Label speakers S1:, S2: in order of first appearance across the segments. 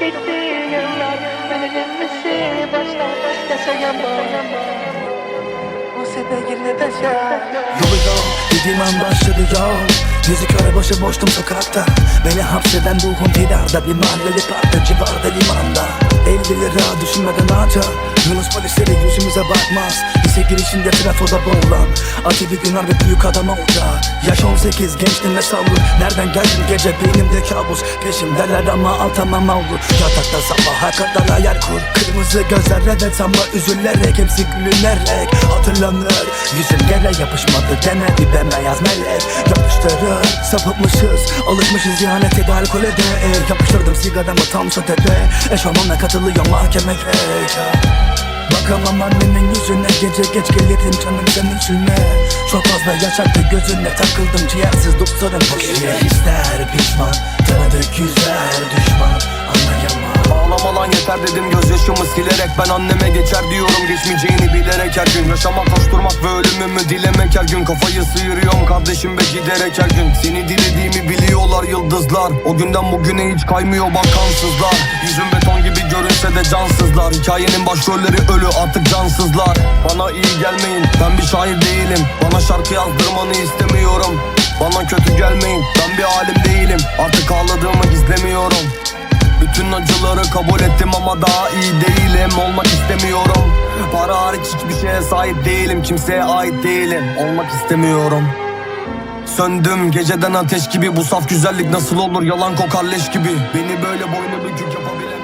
S1: gitti yıllar
S2: yol dediğim an başladı yol Yüzü kör başı boştum sokakta. Beni hapseden ruhum firarda Bir mahalleli parkta civarda limanda 50 lira düşünmeden harca. Yunus polisleri yüzümüze bakmaz. Lise girişinde trafoda boğulan. Ati bir günar ve büyük adam oldu Yaş 18 gençtin ve savrul Nereden geldin gece beynimde kabus? Peşimdeler ama atamam avlu. Yatakta sabaha kadar hayal kur. Kırmızı gözler evet ama üzülerek Hepsi gülünerek hatırlanır. Yüzüm yere yapışmadı deme bir bembeyaz melek. Yapıştırır sapıtmışız. Alışmışız ihanete de alkole de. Yapıştırdım sigaramı tam sotede. Eşofmanla katılıyor mahkemeye Bakamam annemin yüzüne. Gece geç gelirim canım senin üstüne Çok fazla yaşadı gözüne Takıldım ciğersiz dostlarım Kişiye ister pişman Tanıdık yüzler düşman. Anlayamam.
S3: Ağlama lan yeter dedim gözyaşımı silerek. Ben anneme geçer diyorum geçmeyeceğini bilerek. Her gün Yaşamak koşturmak ve ölümümü dilemek. Her gün Kafayı sıyırıyorum kardeşim ve giderek her gün. Seni dilediğimi biliyorlar yıldızlar. O günden bugüne hiç kaymıyor bak kansızlar Yüzüm beton gibi görünse de cansızlar. Hikayenin başrolleri ölü artık cansızlar. Bana iyi gelmeyin ben bir şair değilim. Bana şarkı yazdırmanı istemiyorum. Bana kötü gelmeyin ben bir alim değilim. Artık ağladığımı gizlemiyorum. Bütün acıları kabul ettim ama daha iyi değilim. Olmak istemiyorum. Para hariç hiçbir şeye sahip değilim. Kimseye ait değilim. Olmak istemiyorum Söndüm geceden ateş gibi. Bu saf güzellik nasıl olur? Yalan kokar leş gibi. Beni böyle boynu bükük yapabilen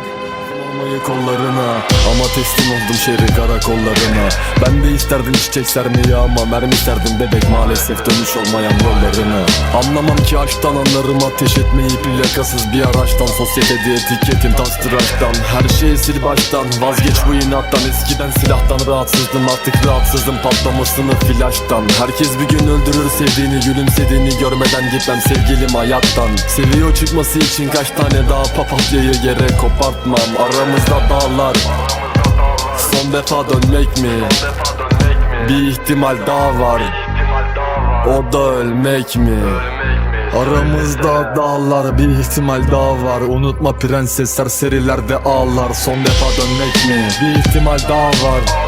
S4: Olmayı kollarına. Ama teslim oldum şehri karakollarına. Ben de isterdim çiçek sermeyi ama Mermi serdim bebek maalesef dönüş olmayan rollerine Anlamam ki aşktan anlarım ateş etmeyi plakasız bir araçtan Sosyetede etiketim tas Her şeyi sil baştan vazgeç bu inattan. Eskiden silahtan rahatsızdım artık rahatsızım patlamasını flaştan. Herkes bir gün öldürür sevdiğini gülümsediğini görmeden gitmem sevgilim hayattan. Seviyor çıkması için kaç tane daha papatyayı yere kopartmam Aramızda dağlar Son defa dönmek mi? Bir ihtimal daha var O da ölmek mi? Aramızda dağlar bir ihtimal daha var Unutma prenses serserilerde ağlar Son defa dönmek mi? Bir ihtimal daha var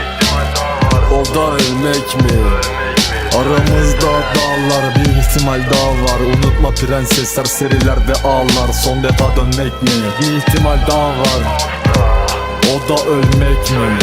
S4: O da ölmek mi? Aramızda dağlar bir ihtimal daha var Unutma prenses serserilerde ağlar Son defa dönmek mi? Bir ihtimal daha var O da ölmek mi?